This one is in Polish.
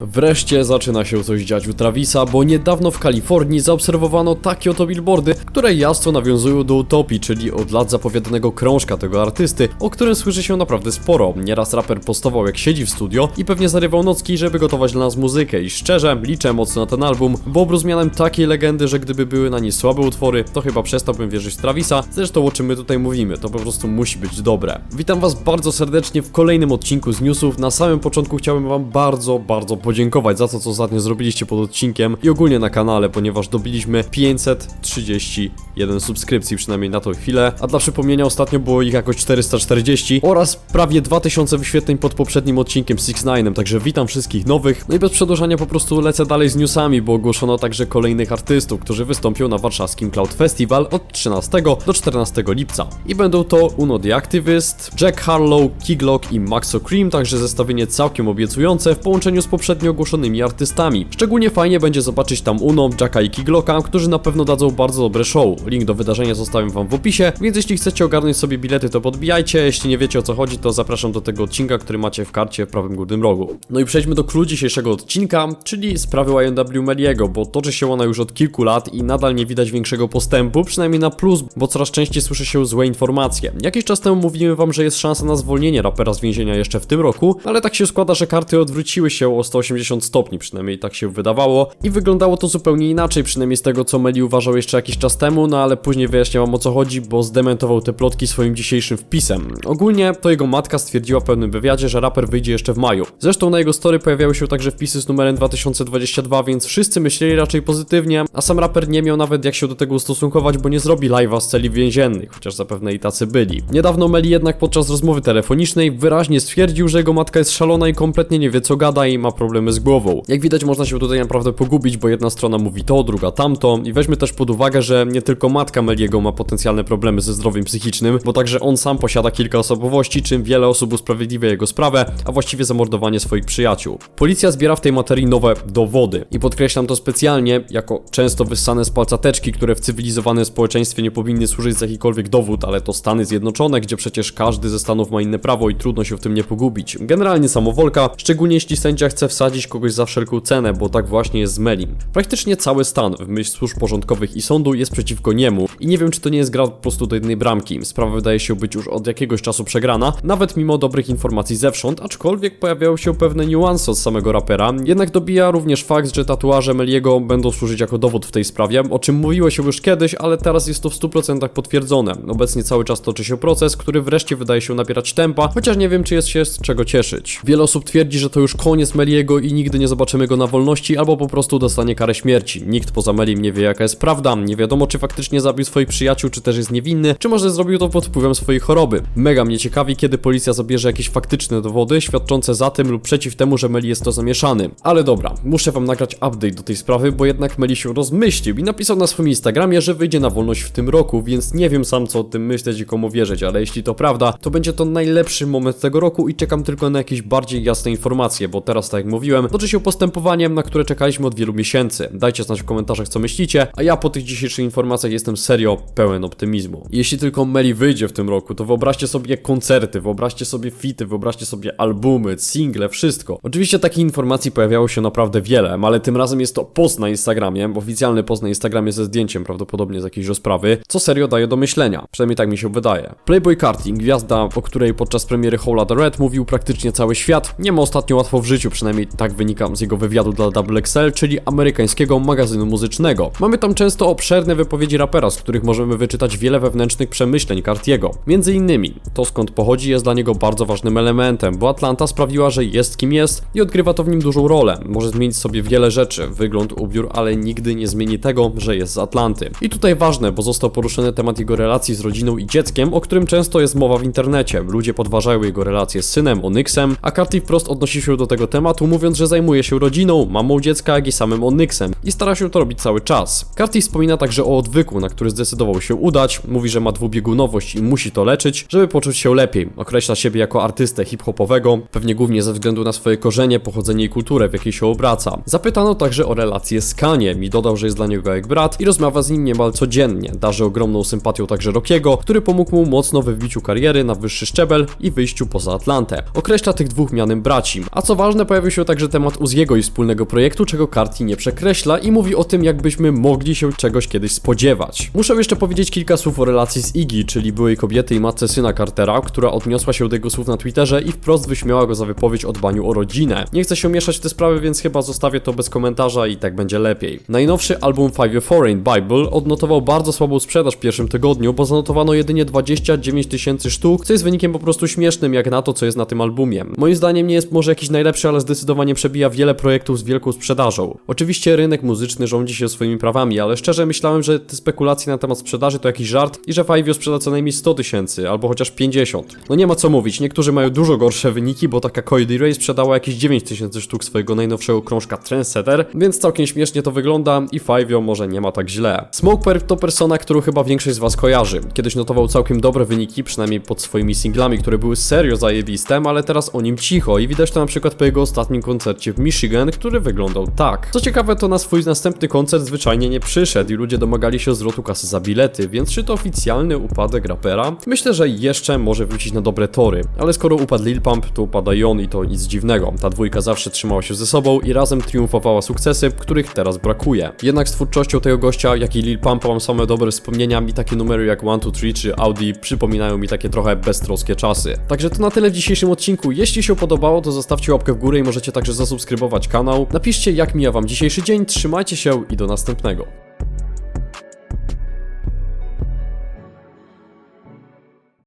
Wreszcie zaczyna się coś dziać u Travisa, bo niedawno w Kalifornii zaobserwowano takie oto billboardy, które jasno nawiązują do utopii, czyli od lat zapowiadanego krążka tego artysty, o którym słyszy się naprawdę sporo. Nieraz raper postował jak siedzi w studio i pewnie zarywał nocki, żeby gotować dla nas muzykę i szczerze liczę mocno na ten album, bo obróz takiej legendy, że gdyby były na niej słabe utwory, to chyba przestałbym wierzyć w Travisa. Zresztą o czym my tutaj mówimy, to po prostu musi być dobre. Witam was bardzo serdecznie w kolejnym odcinku z newsów. Na samym początku chciałbym wam bardzo, bardzo podziękować za to, co ostatnio zrobiliście pod odcinkiem i ogólnie na kanale, ponieważ dobiliśmy 531 subskrypcji, przynajmniej na tą chwilę, a dla przypomnienia ostatnio było ich jakoś 440 oraz prawie 2000 wyświetleń pod poprzednim odcinkiem 6 9 także witam wszystkich nowych. No i bez przedłużania po prostu lecę dalej z newsami, bo ogłoszono także kolejnych artystów, którzy wystąpią na warszawskim Cloud Festival od 13 do 14 lipca. I będą to Uno The Activist, Jack Harlow, Kiglock i Maxo Cream, także zestawienie całkiem obiecujące w połączeniu z poprzednio ogłoszonymi artystami. Szczególnie fajnie będzie zobaczyć tam Uno, Jacka i Kiglocka, którzy na pewno dadzą bardzo dobre show. Link do wydarzenia zostawiam wam w opisie, więc jeśli chcecie ogarnąć sobie bilety, to podbijajcie. Jeśli nie wiecie o co chodzi, to zapraszam do tego odcinka, który macie w karcie w prawym górnym rogu. No i przejdźmy do clue dzisiejszego odcinka, czyli sprawy YNW Meliego, bo toczy się ona już od kilku lat i nadal nie widać większego postępu, przynajmniej na plus, bo coraz częściej słyszy się złe informacje. Jakiś czas temu mówiłem wam, że jest szansa na zwolnienie rapera z więzienia jeszcze w tym roku, ale tak się składa, że karty odwróciły się o 180 stopni, przynajmniej tak się wydawało i wyglądało to zupełnie inaczej, przynajmniej z tego co Meli uważał jeszcze jakiś czas temu, no ale później wyjaśniał wam o co chodzi, bo zdementował te plotki swoim dzisiejszym wpisem. Ogólnie to jego matka stwierdziła w pewnym wywiadzie, że raper wyjdzie jeszcze w maju. Zresztą na jego story pojawiały się także wpisy z numerem 2022, więc wszyscy myśleli raczej pozytywnie, a sam raper nie miał nawet jak się do tego ustosunkować, bo nie zrobi live'a z celi więziennych, chociaż zapewne i tacy byli. Niedawno Meli jednak podczas rozmowy telefonicznej wyraźnie stwierdził, że jego matka jest szalona i kompletnie nie wie co gada i ma z głową. Jak widać można się tutaj naprawdę pogubić, bo jedna strona mówi to, druga tamto i weźmy też pod uwagę, że nie tylko matka Meliego ma potencjalne problemy ze zdrowiem psychicznym, bo także on sam posiada kilka osobowości, czym wiele osób usprawiedliwia jego sprawę, a właściwie zamordowanie swoich przyjaciół. Policja zbiera w tej materii nowe dowody i podkreślam to specjalnie, jako często wyssane z palca teczki, które w cywilizowanym społeczeństwie nie powinny służyć za jakikolwiek dowód, ale to Stany Zjednoczone, gdzie przecież każdy ze stanów ma inne prawo i trudno się w tym nie pogubić. Generalnie samowolka, szczególnie jeśli sędzia chce wsadzić kogoś za wszelką cenę, bo tak właśnie jest z Melim. Praktycznie cały stan, w myśl służb porządkowych i sądu, jest przeciwko niemu i nie wiem, czy to nie jest gra po prostu do jednej bramki. Sprawa wydaje się być już od jakiegoś czasu przegrana, nawet mimo dobrych informacji zewsząd, aczkolwiek pojawiały się pewne niuanse od samego rapera. Jednak dobija również fakt, że tatuaże Meliego będą służyć jako dowód w tej sprawie, o czym mówiło się już kiedyś, ale teraz jest to w 100% potwierdzone. Obecnie cały czas toczy się proces, który wreszcie wydaje się nabierać tempa, chociaż nie wiem, czy jest się z czego cieszyć. Wiele osób twierdzi, że to już koniec Meliego i nigdy nie zobaczymy go na wolności, albo po prostu dostanie karę śmierci. Nikt poza Melim nie wie, jaka jest prawda, nie wiadomo, czy faktycznie zabił swoich przyjaciół, czy też jest niewinny, czy może zrobił to pod wpływem swojej choroby. Mega mnie ciekawi, kiedy policja zabierze jakieś faktyczne dowody świadczące za tym lub przeciw temu, że Meli jest to zamieszany. Ale dobra, muszę wam nagrać update do tej sprawy, bo jednak Meli się rozmyślił i napisał na swoim Instagramie, że wyjdzie na wolność w tym roku, więc nie wiem sam co o tym myśleć i komu wierzyć, ale jeśli to prawda, to będzie to najlepszy moment tego roku i czekam tylko na jakieś bardziej jasne informacje, bo teraz, tak jak mówiłem, toczy się postępowanie, na które czekaliśmy od wielu miesięcy. Dajcie znać w komentarzach, co myślicie, a ja po tych dzisiejszych informacjach jestem serio pełen optymizmu. Jeśli tylko Meli wyjdzie w tym roku, to wyobraźcie sobie koncerty, wyobraźcie sobie fity, wyobraźcie sobie albumy, single, wszystko. Oczywiście takich informacji pojawiało się naprawdę wiele, ale tym razem jest to post na Instagramie, oficjalny post na Instagramie ze zdjęciem prawdopodobnie z jakiejś rozprawy, co serio daje do myślenia. Przynajmniej tak mi się wydaje. Playboy Carti, gwiazda, o której podczas premiery Hola the Red mówił praktycznie cały świat, nie ma ostatnio łatwo w życiu, przynajmniej tak wynika z jego wywiadu dla Double XL, czyli amerykańskiego magazynu muzycznego. Mamy tam często obszerne wypowiedzi rapera, z których możemy wyczytać wiele wewnętrznych przemyśleń Cartiego. Między innymi, to skąd pochodzi jest dla niego bardzo ważnym elementem, bo Atlanta sprawiła, że jest kim jest i odgrywa to w nim dużą rolę. Może zmienić sobie wiele rzeczy, wygląd, ubiór, ale nigdy nie zmieni tego, że jest z Atlanty. I tutaj ważne, bo został poruszony temat jego relacji z rodziną i dzieckiem, o którym często jest mowa w internecie. Ludzie podważają jego relacje z synem, Onyxem, a Carti wprost odnosi się do tego tematu, mówiąc, że zajmuje się rodziną, mamą dziecka, jak i samym Onyxem i stara się to robić cały czas. Carti wspomina także o odwyku, na który zdecydował się udać, mówi, że ma dwubiegunowość i musi to leczyć, żeby poczuć się lepiej. Określa siebie jako artystę hip-hopowego, pewnie głównie ze względu na swoje korzenie, pochodzenie i kulturę, w jakiej się obraca. Zapytano także o relację z Kaniem i dodał, że jest dla niego jak brat i rozmawia z nim niemal codziennie. Darzy ogromną sympatią także Rockiego, który pomógł mu mocno we wbiciu kariery na wyższy szczebel i wyjściu poza Atlantę. Określa tych dwóch mianem braci. A co ważne, pojawił się także temat Uziego i wspólnego projektu, czego Carti nie przekreśla i mówi o tym, jakbyśmy mogli się czegoś kiedyś spodziewać. Muszę jeszcze powiedzieć kilka słów o relacji z Iggy, czyli byłej kobiety i matce syna Cartera, która odniosła się do jego słów na Twitterze i wprost wyśmiała go za wypowiedź o dbaniu o rodzinę. Nie chcę się mieszać w te sprawy, więc chyba zostawię to bez komentarza i tak będzie lepiej. Najnowszy album Five Year Foreign Bible odnotował bardzo słabą sprzedaż w pierwszym tygodniu, bo zanotowano jedynie 29 tysięcy sztuk, co jest wynikiem po prostu śmiesznym jak na to, co jest na tym albumie. Moim zdaniem nie jest może jakiś najlepszy, ale zdecydowanie przebija wiele projektów z wielką sprzedażą. Oczywiście rynek muzyczny rządzi się swoimi prawami, ale szczerze myślałem, że te spekulacje na temat sprzedaży to jakiś żart i że Year sprzeda co najmniej 100 tysięcy, albo chociaż 50. No nie ma co mówić, niektórzy mają dużo gorsze wyniki, bo taka Coily Ray sprzedała jakieś 9 tysięcy sztuk swojego najnowszego krążka Trendsetter, więc całkiem śmiesznie to wygląda i Five może nie ma tak źle. Smokeper to persona, którą chyba większość z was kojarzy. Kiedyś notował całkiem dobre wyniki, przynajmniej pod swoimi singlami, które były serio zajebiste, ale teraz o nim cicho i widać to na przykład po jego ostatnim koncercie w Michigan, który wyglądał tak. Co ciekawe, to na swój następny koncert zwyczajnie nie przyszedł i ludzie domagali się zwrotu kasy za bilety, więc czy to oficjalny upadek rapera? Myślę, że jeszcze może wrócić na dobre tory, ale skoro upadł Lil Pump, to upada i on i to nic dziwnego. Ta dwójka zawsze trzymała się ze sobą i razem triumfowała sukcesy, których teraz brakuje. Jednak z twórczością tego gościa, jak i Lil Pump mam same dobre wspomnienia i takie numery jak 1, 2, 3 czy Audi przypominają mi takie trochę beztroskie czasy. Także to na tyle w dzisiejszym odcinku. Jeśli się podobało, to zostawcie łapkę w górę i możecie także zasubskrybować kanał. Napiszcie jak mija wam dzisiejszy dzień, trzymajcie się i do następnego.